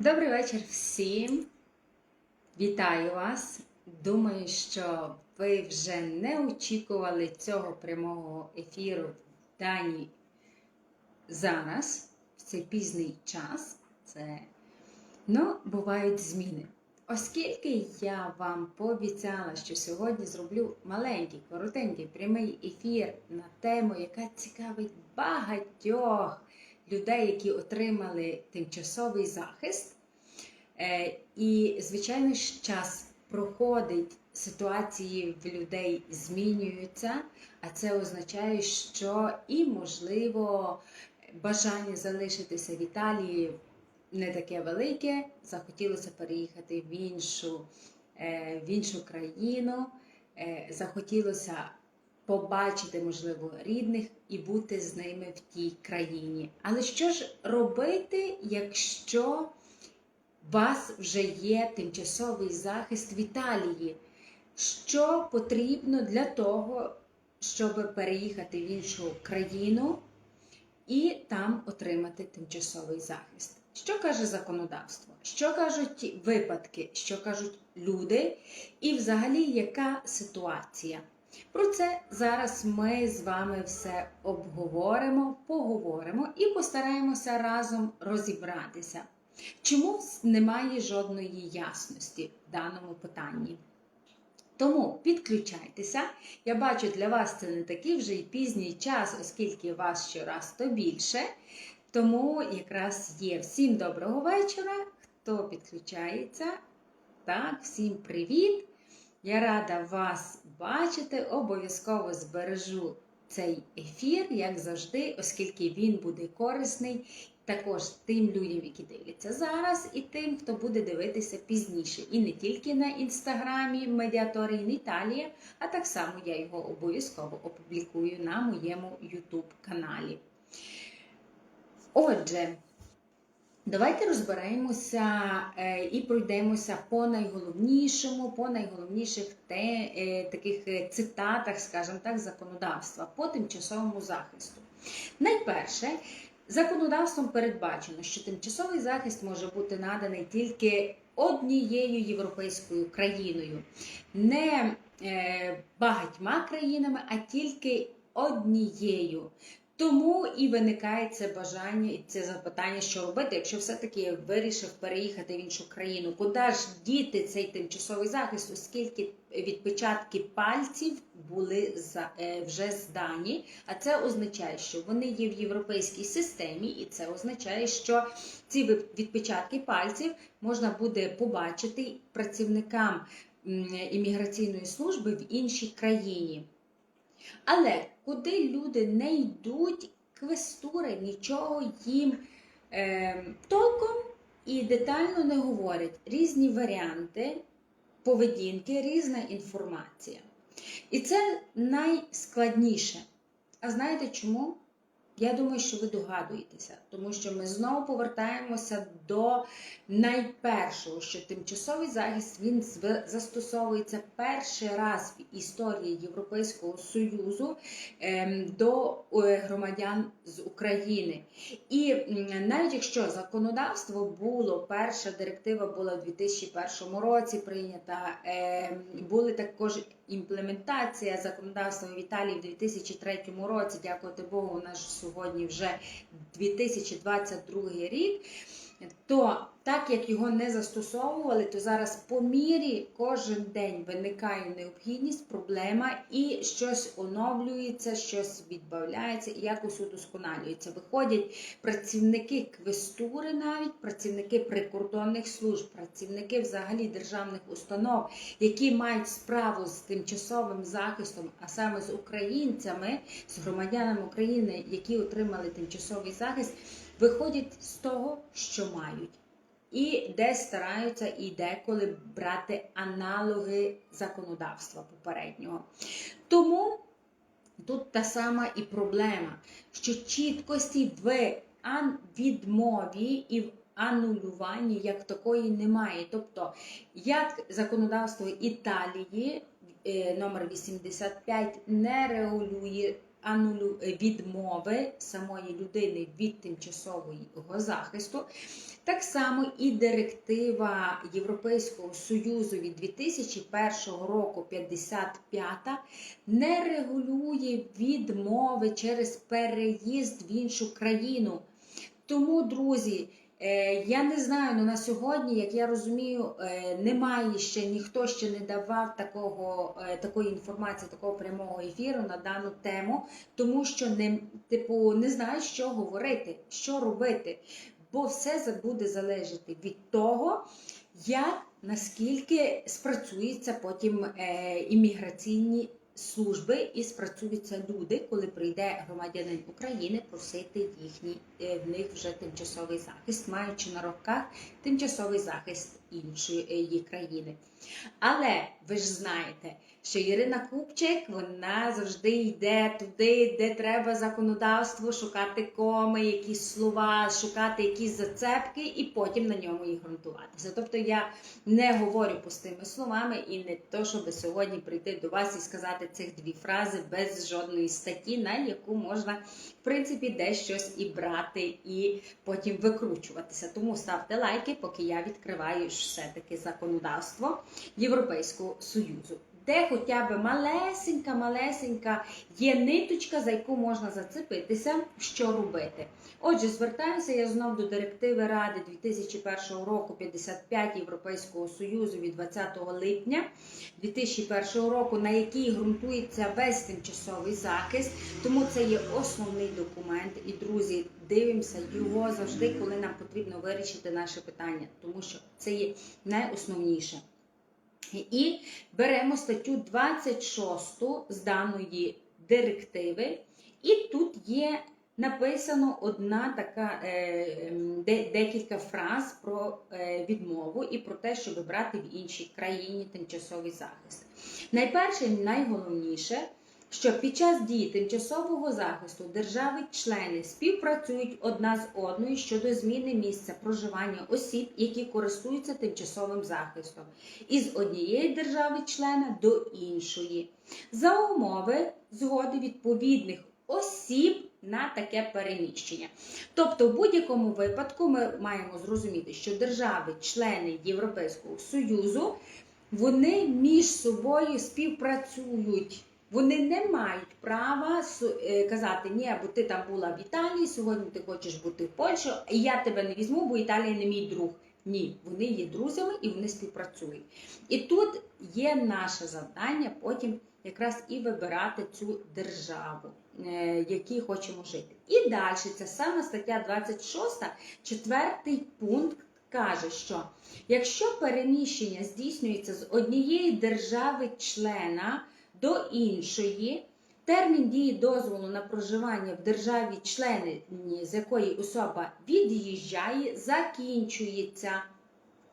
Добрий вечір всім. Вітаю вас. Думаю, що ви вже не очікували цього прямого ефіру в дані зараз, в цей пізній час. Це... Ну, бувають зміни. Оскільки я вам пообіцяла, що сьогодні зроблю маленький, коротенький прямий ефір на тему, яка цікавить багатьох людей, які отримали тимчасовий захист. Е, І, звичайно час проходить, ситуації в людей змінюються, а це означає, що і, можливо, бажання залишитися в Італії не таке велике, захотілося переїхати в іншу, е, в іншу країну, е, захотілося побачити, можливо, рідних і бути з ними в тій країні. Але що ж робити, якщо вас вже є тимчасовий захист в Італії? Що потрібно для того, щоб переїхати в іншу країну і там отримати тимчасовий захист? Що каже законодавство? Що кажуть випадки, що кажуть люди, і взагалі яка ситуація? Про це зараз ми з вами все обговоримо, поговоримо і постараємося разом розібратися. Чому немає жодної ясності в даному питанні? Тому підключайтеся. Я бачу, для вас це не такий вже й пізній час, оскільки вас щораз то більше. Тому якраз є всім доброго вечора, хто підключається. Так, всім привіт! Я рада вас бачити. Обов'язково збережу цей ефір, як завжди, оскільки він буде корисний також тим людям, які дивляться зараз, і тим, хто буде дивитися пізніше. І не тільки на інстаграмі Медіаторин Італія, а так само я його обов'язково опублікую на моєму YouTube каналі. Отже, Давайте розберемося е, і пройдемося по найголовнішому, по найголовніших е, таких е, цитатах, скажімо так, законодавства по тимчасовому захисту. Найперше, законодавством передбачено, що тимчасовий захист може бути наданий тільки однією європейською країною, не багатьма країнами, а тільки однією. Тому і виникає це бажання і це запитання, що робити, якщо все-таки вирішив переїхати в іншу країну, куди ж діти цей тимчасовий захист, оскільки відпечатки пальців були е, вже здані. А це означає, що вони є в європейській системі, і це означає, що ці відпечатки пальців можна буде побачити працівникам імміграційної служби в іншій країні. Але куди люди не йдуть, квестури нічого їм е, толком і детально не говорять. Різні варіанти поведінки, різна інформація. І це найскладніше. А знаєте чому? Я думаю, що ви догадуєтеся, тому що ми знову повертаємося до найпершого, що тимчасовий захист він застосовується перший раз в історії Європейського Союзу ем, до е, громадян з України. І навіть якщо законодавство було, перша директива була у 2001 році прийнята, ем, були також імплементація законодавства в Італії в 2003 році, дякувати Богу, у нас сьогодні вже 2022 рік. То так як його не застосовували, то зараз по мірі кожен день виникає необхідність, проблема, і щось оновлюється, щось відбавляється і якось удосконалюється. Виходять працівники квестури, навіть працівники прикордонних служб, працівники взагалі державних установ, які мають справу з тимчасовим захистом, а саме з українцями, з громадянами України, які отримали тимчасовий захист, виходять з того, що мають і де стараються і деколи брати аналоги законодавства попереднього. Тому тут та сама і проблема, що чіткості в відмові і в анулюванні як такої немає. Тобто, як законодавство Італії е, номер 85 не регулює відмови самої людини від тимчасового захисту. Так само і директива Європейського Союзу від 2001 року 55 не регулює відмови через переїзд в іншу країну. Тому, друзі, е, я не знаю, але на сьогодні, як я розумію, е, немає ще ніхто ще не давав такого, е, такої інформації, такого прямого ефіру на дану тему, тому що не, типу, не знають, що говорити, що робити. Бо все буде залежати від того, як наскільки спрацюються потім е, імміграційні служби і спрацюються люди, коли прийде громадянин України просити їхній е, в них вже тимчасовий захист, маючи на руках тимчасовий захист іншої е, країни. Але ви ж знаєте, що Ірина Купчик вона завжди йде туди, де треба законодавство, шукати коми, якісь слова, шукати якісь зацепки і потім на ньому і ґрунтуватися. Тобто я не говорю пустими словами і не то, щоб сьогодні прийти до вас і сказати цих дві фрази без жодної статті, на яку можна в принципі десь щось і брати, і потім викручуватися. Тому ставте лайки, поки я відкриваю все-таки законодавство Європейського Союзу. Де хоча б малесенька, малесенька є ниточка, за яку можна зацепитися, що робити. Отже, звертаюся я знов до директиви Ради 2001 року 55 Європейського Союзу від 20 липня 2001 року, на якій ґрунтується весь тимчасовий захист. Тому це є основний документ. І друзі, дивимося його завжди, коли нам потрібно вирішити наше питання, тому що це є найосновніше. І беремо статтю 26 з даної директиви, і тут є написано одна така е, ем, де, декілька фраз про е, відмову і про те, щоб брати в іншій країні тимчасовий захист. Найперше, і найголовніше, що під час дії тимчасового захисту держави-члени співпрацюють одна з одною щодо зміни місця проживання осіб, які користуються тимчасовим захистом, із однієї держави-члена до іншої, за умови згоди відповідних осіб на таке переміщення. Тобто, в будь-якому випадку ми маємо зрозуміти, що держави-члени Європейського Союзу вони між собою співпрацюють. Вони не мають права е, казати, ні, бо ти там була в Італії, сьогодні ти хочеш бути в Польщі, і я тебе не візьму, бо Італія не мій друг. Ні, вони є друзями і вони співпрацюють. І тут є наше завдання потім якраз і вибирати цю державу, е, в якій хочемо жити. І далі ця сама стаття 26, четвертий пункт каже, що якщо переміщення здійснюється з однієї держави-члена до іншої, термін дії дозволу на проживання в державі члени, з якої особа від'їжджає, закінчується.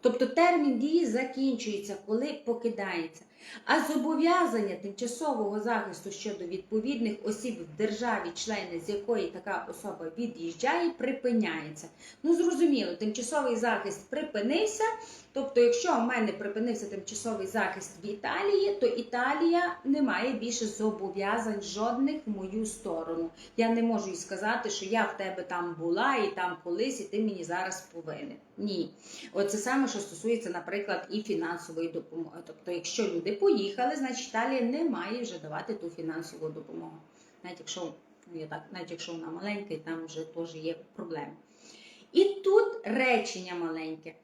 Тобто термін дії закінчується, коли покидається. А зобов'язання тимчасового захисту щодо відповідних осіб в державі, члени з якої така особа від'їжджає, припиняється. Ну, зрозуміло, тимчасовий захист припинився. Тобто, якщо в мене припинився тимчасовий захист в Італії, то Італія не має більше зобов'язань жодних в мою сторону. Я не можу їй сказати, що я в тебе там була і там колись, і ти мені зараз повинен. Ні. Оце саме, що стосується, наприклад, і фінансової допомоги. Тобто, якщо люди поїхали, значить Італія не має вже давати ту фінансову допомогу. Навіть якщо, ну, я так, навіть якщо вона маленька, і там вже теж є проблеми. І тут речення маленьке.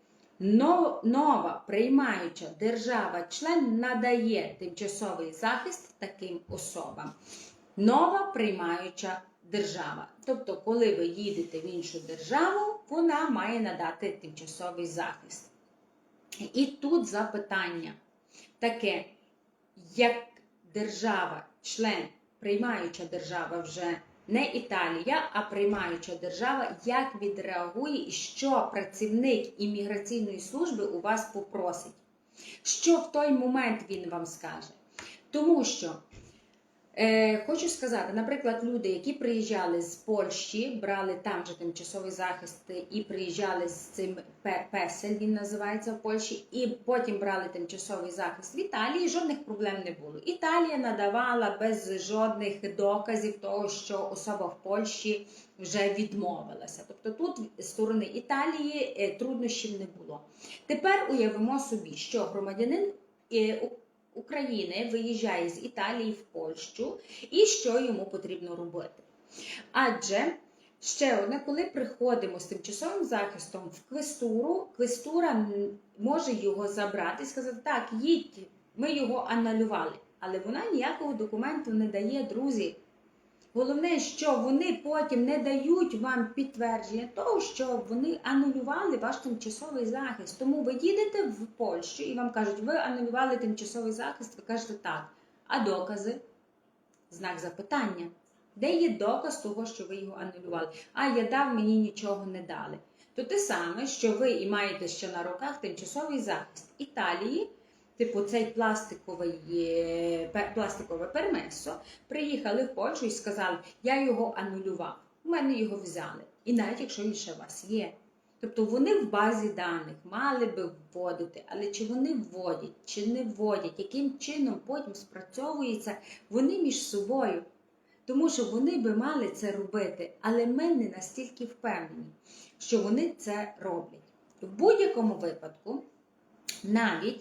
Нова приймаюча держава-член надає тимчасовий захист таким особам. Нова приймаюча держава. Тобто, коли ви їдете в іншу державу, вона має надати тимчасовий захист. І тут запитання таке, як держава, член, приймаюча держава вже не Італія, а приймаюча держава, як відреагує і що працівник імміграційної служби у вас попросить? Що в той момент він вам скаже? Тому що хочу сказати, наприклад, люди, які приїжджали з Польщі, брали там же тимчасовий захист і приїжджали з цим песель, він називається в Польщі, і потім брали тимчасовий захист в Італії, жодних проблем не було. Італія надавала без жодних доказів того, що особа в Польщі вже відмовилася. Тобто тут з сторони Італії е, труднощів не було. Тепер уявимо собі, що громадянин е, України виїжджає з Італії в Польщу, і що йому потрібно робити. Адже ще одне, коли приходимо з тимчасовим захистом в квестуру, квестура може його забрати і сказати: так, їдь, ми його анулювали. Але вона ніякого документу не дає, друзі. Головне, що вони потім не дають вам підтвердження того, що вони анулювали ваш тимчасовий захист. Тому ви їдете в Польщу і вам кажуть, ви анулювали тимчасовий захист, ви кажете так. А докази? Знак запитання. Де є доказ того, що ви його анулювали? А я дав, мені нічого не дали. То те саме, що ви і маєте ще на руках тимчасовий захист Італії, типу цей пластиковий, пластикове пермесо, приїхали в Польщу і сказали, я його анулював, у мене його взяли. І навіть якщо він ще у вас є. Тобто вони в базі даних мали би вводити, але чи вони вводять, чи не вводять, яким чином потім спрацьовується вони між собою. Тому що вони би мали це робити, але ми не настільки впевнені, що вони це роблять. В будь-якому випадку, навіть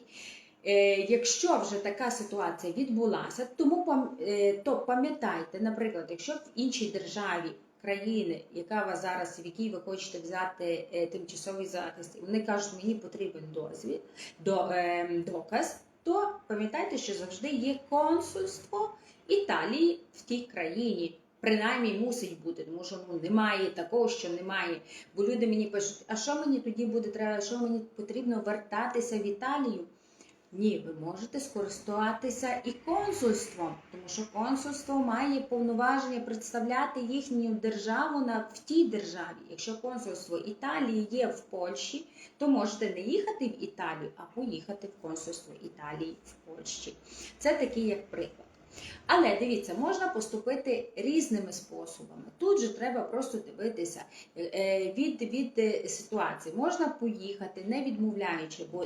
якщо вже така ситуація відбулася, тому е, то пам'ятайте, наприклад, якщо в іншій державі країни, яка вас зараз, в якій ви хочете взяти е, тимчасовий захист, вони кажуть, мені потрібен дозвіл, до, е, доказ, то пам'ятайте, що завжди є консульство Італії в тій країні. Принаймні мусить бути, тому що ну немає такого, що немає. Бо люди мені пишуть, а що мені тоді буде треба, що мені потрібно вертатися в Італію? Ні, ви можете скористуватися і консульством, тому що консульство має повноваження представляти їхню державу на в тій державі. Якщо консульство Італії є в Польщі, то можете не їхати в Італію, а поїхати в консульство Італії в Польщі. Це такий як приклад. Але дивіться, можна поступити різними способами. Тут же треба просто дивитися е, від, від е, ситуації. Можна поїхати, не відмовляючи, бо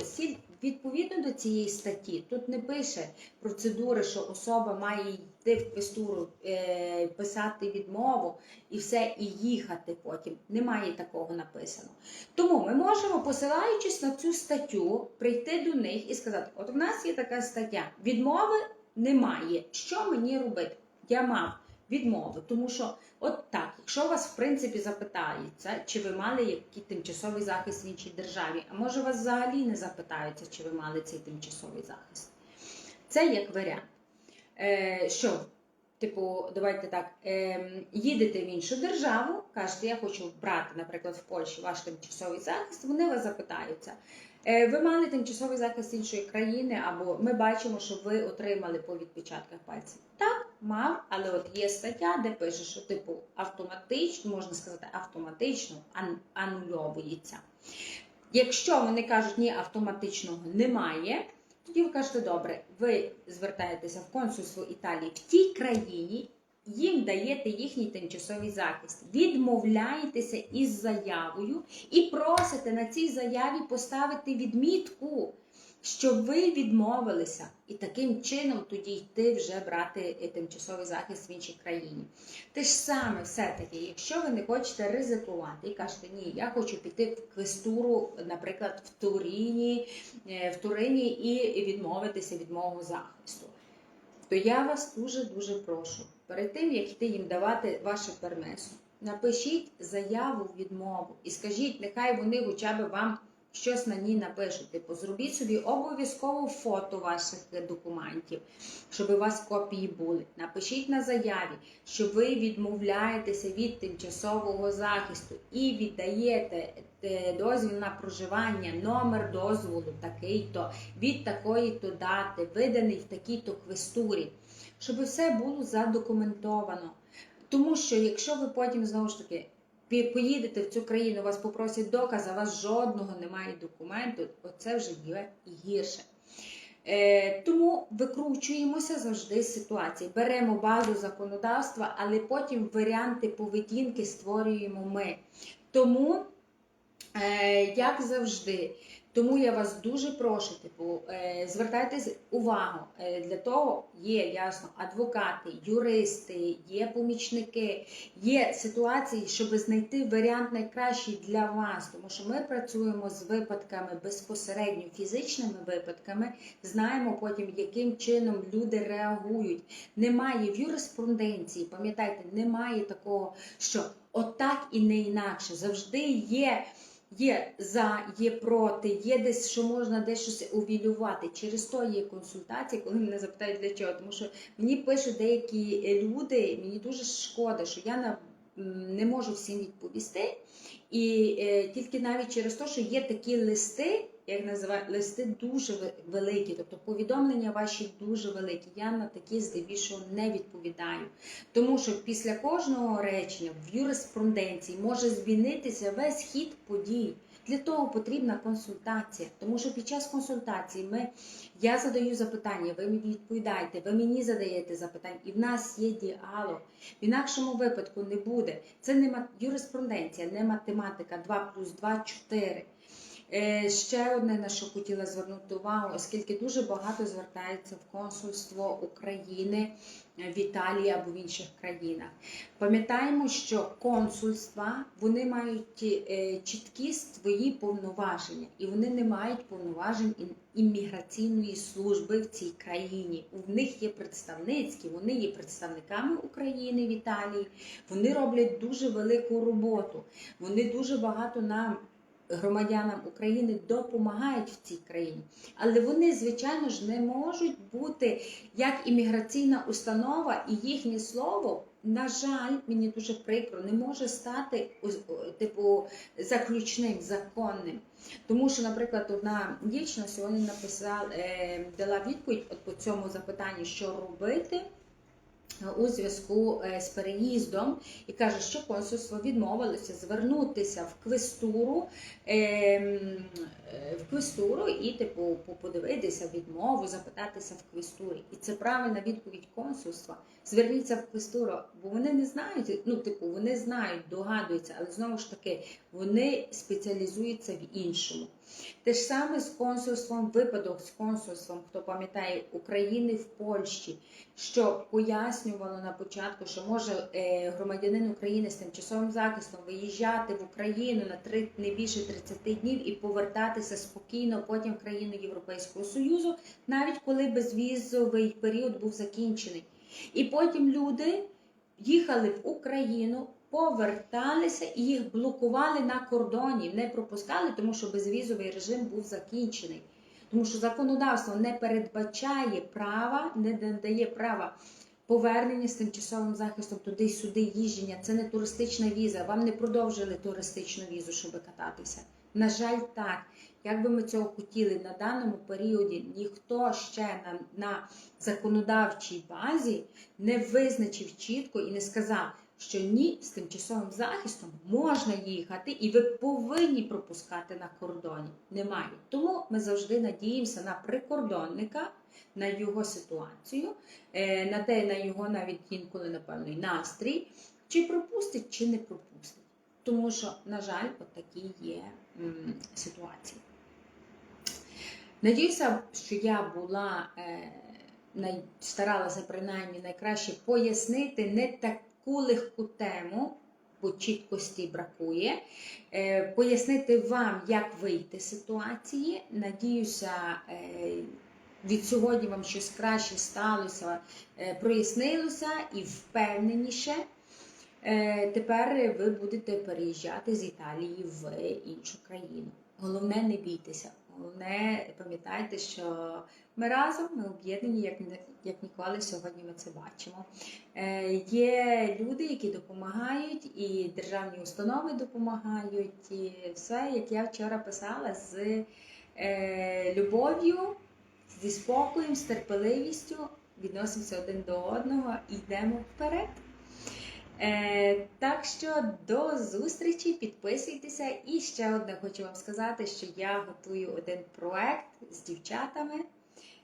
відповідно до цієї статті тут не пише процедури, що особа має йти в квестуру, е, писати відмову і все, і їхати потім. Немає такого написано. Тому ми можемо, посилаючись на цю статтю, прийти до них і сказати: от в нас є така стаття, відмови немає. Що мені робити? Я мав відмову, тому що от так, якщо вас в принципі запитаються, чи ви мали який тимчасовий захист в іншій державі, а може вас взагалі не запитаються, чи ви мали цей тимчасовий захист. Це як варіант. Е, що, типу, давайте так, е, їдете в іншу державу, кажете, я хочу брати, наприклад, в Польщі ваш тимчасовий захист, вони вас запитаються. Е, Ви мали тимчасовий захист іншої країни, або ми бачимо, що ви отримали по відпечатках пальців. Так, мав, але от є стаття, де пише, що типу автоматично, можна сказати, автоматично ан- анульовується. Якщо вони кажуть, ні, автоматичного немає, тоді ви кажете, добре, ви звертаєтеся в консульство Італії в тій країні, їм даєте їхній тимчасовий захист, відмовляєтеся із заявою і просите на цій заяві поставити відмітку, що ви відмовилися, і таким чином тоді йти вже брати е, тимчасовий захист в іншій країні. Те ж саме, все-таки, якщо ви не хочете ризикувати і кажете, ні, я хочу піти в квестуру, наприклад, в Туріні, е, в Турині і відмовитися від мого захисту, то я вас дуже-дуже прошу, перед тим, як йти їм давати ваше пермесо, напишіть заяву в відмову і скажіть, нехай вони хоча б вам щось на ній напишуть. Типу, зробіть собі обов'язково фото ваших документів, щоб у вас копії були. Напишіть на заяві, що ви відмовляєтеся від тимчасового захисту і віддаєте е, дозвіл на проживання, номер дозволу такий-то, від такої-то дати, виданий в такій-то квестурі, щоб все було задокументовано. Тому що якщо ви потім знову ж таки поїдете в цю країну, вас попросять доказ, а у вас жодного немає документу, оце вже є гірше. Е, тому викручуємося завжди з ситуації. Беремо базу законодавства, але потім варіанти поведінки створюємо ми. Тому, е, як завжди, тому я вас дуже прошу, типу, е, звертайте увагу. Е, для того є ясно адвокати, юристи, є помічники, є ситуації, щоб знайти варіант найкращий для вас, тому що ми працюємо з випадками безпосередньо фізичними випадками, знаємо потім, яким чином люди реагують. Немає в юриспруденції, пам'ятайте, немає такого, що отак і не інакше. Завжди є. Є за, є проти, є десь, що можна десь щось увілювати. Через то є консультації, коли мене запитають для чого. Тому що мені пишуть деякі е, люди, мені дуже шкода, що я на, не можу всім відповісти. І е, тільки навіть через те, що є такі листи, як називають, листи дуже великі, тобто повідомлення ваші дуже великі. Я на такі здебільшого не відповідаю. Тому що після кожного речення в юриспруденції може змінитися весь хід подій. Для того потрібна консультація, тому що під час консультації ми, я задаю запитання, ви мені відповідаєте, ви мені задаєте запитання, і в нас є діалог. В інакшому випадку не буде. Це не юриспруденція, не математика 2 плюс 2 – 4. Е, Ще одне, на що хотіла звернути увагу, оскільки дуже багато звертається в консульство України е, в Італії або в інших країнах. Пам'ятаємо, що консульства вони мають е, чіткі свої повноваження, і вони не мають повноважень імміграційної служби в цій країні. У них є представницькі, вони є представниками України в Італії. Вони роблять дуже велику роботу. Вони дуже багато нам. Громадянам України допомагають в цій країні, але вони, звичайно ж, не можуть бути як імміграційна установа, і їхнє слово, на жаль, мені дуже прикро, не може стати типу заключним, законним. Тому що, наприклад, одна дівчина сьогодні написала, е, дала відповідь от по цьому запитанню, що робити. У зв'язку е, з переїздом і каже, що консульство відмовилося звернутися в квестуру, ем, е, в квестуру і типу подивитися відмову, запитатися в квестурі. І це правильна відповідь консульства. Зверніться в квестуру, бо вони не знають. Ну, типу, вони знають, догадуються, але знову ж таки вони спеціалізуються в іншому. Те ж саме з консульством, випадок з консульством, хто пам'ятає України в Польщі, що пояснювало на початку, що може е, громадянин України з тимчасовим захистом виїжджати в Україну на три не більше 30 днів і повертатися спокійно потім в країну Європейського Союзу, навіть коли безвізовий період був закінчений. І потім люди їхали в Україну, поверталися і їх блокували на кордоні, не пропускали, тому що безвізовий режим був закінчений. Тому що законодавство не передбачає права, не надає права повернення з тимчасовим захистом туди-сюди їждження. Це не туристична віза. Вам не продовжили туристичну візу, щоб кататися. На жаль, так. Як би ми цього хотіли на даному періоді, ніхто ще на, на законодавчій базі не визначив чітко і не сказав, що ні, з тимчасовим захистом можна їхати, і ви повинні пропускати на кордоні. Немає. Тому ми завжди надіємося на прикордонника, на його ситуацію, е, на те, на його навіть інколи, напевно, і настрій, чи пропустить, чи не пропустить. Тому що, на жаль, от такі є ситуації. Надіюся, що я була е, старалася принаймні найкраще пояснити не таку легку тему, бо чіткості бракує. Е, пояснити вам, як вийти з ситуації. Надіюся, е, від сьогодні вам щось краще сталося, е, прояснилося і впевненіше. Тепер ви будете переїжджати з Італії в іншу країну. Головне, не бійтеся. Головне, пам'ятайте, що ми разом, ми об'єднані, як, як ніколи сьогодні ми це бачимо. Е, Є люди, які допомагають, і державні установи допомагають. І все, як я вчора писала, з е, любов'ю, зі спокоєм, з терпеливістю відносимося один до одного і йдемо вперед. Е, так що до зустрічі, підписуйтеся. І ще одне хочу вам сказати, що я готую один проект з дівчатами.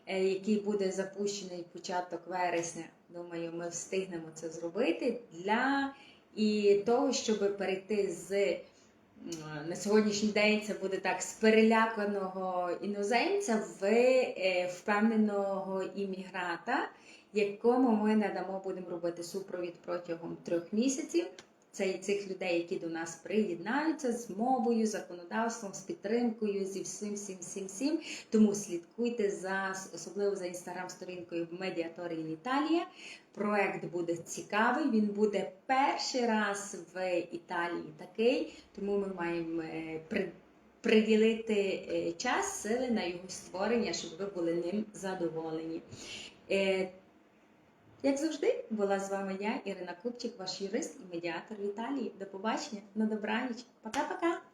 Е, який буде запущений початок вересня. Думаю, ми встигнемо це зробити для і того, щоб перейти з на сьогоднішній день це буде так з переляканого іноземця в е, впевненого іммігранта, якому ми надамо, будемо робити супровід протягом трьох місяців. Це і цих людей, які до нас приєднаються з мовою, законодавством, з підтримкою, зі всім, всім, всім, всім. Тому слідкуйте за особливо за інстаграм-сторінкою Медіаторії Італія. Проект буде цікавий. Він буде перший раз в Італії такий, тому ми маємо е, при- приділити е, час, сили на його створення, щоб ви були ним задоволені. Як завжди, була з вами я, Ірина Купчик, ваш юрист і медіатор в Італії. До побачення, на добраніч. Пока-пока!